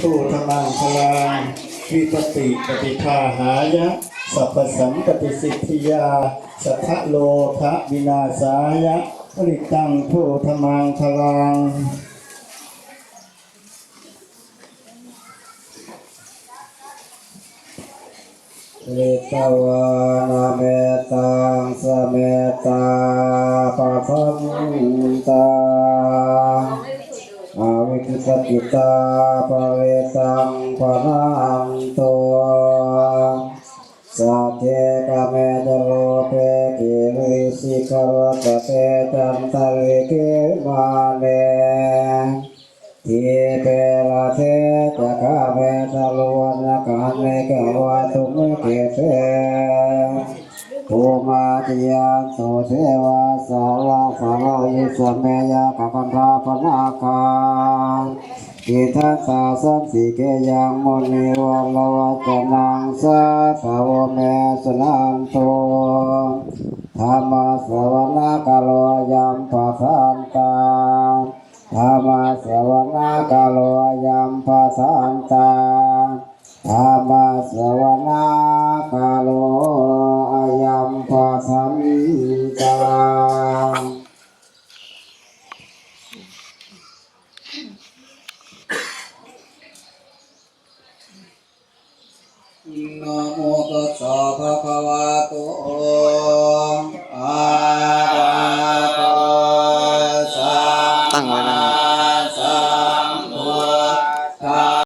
ทูธรรมังพลังวิปติปฏิภาหายะ สัพพสัมปติสิทธิยา สัทธโลคะวินาศายะปริตังทูธรรมังพลังเอตวานาเมตังสเมตาปะพันตา อาวิคิตกิตาปเวตังปะนันตัวสัทเทกเมจโลเปกิริสิกรตเปจันตริกิมาเนทีเปราเทจะกาเวทะลวนกันเลกวาตุเมเกเท ภูมาติยานโสเทวาสาวาสาวายิสเมยะกะกันทาปนาคากิทัสสะสันติเกยังมุนิวัลวัจนังสาสาวเมสนันโตธรรมสวนาคาโลยัมปัสสันตาธรรมสวนาคาโลยัมปัสสันตาธรรมสวนาคา ตานะโมตัสสะภะคะวะโต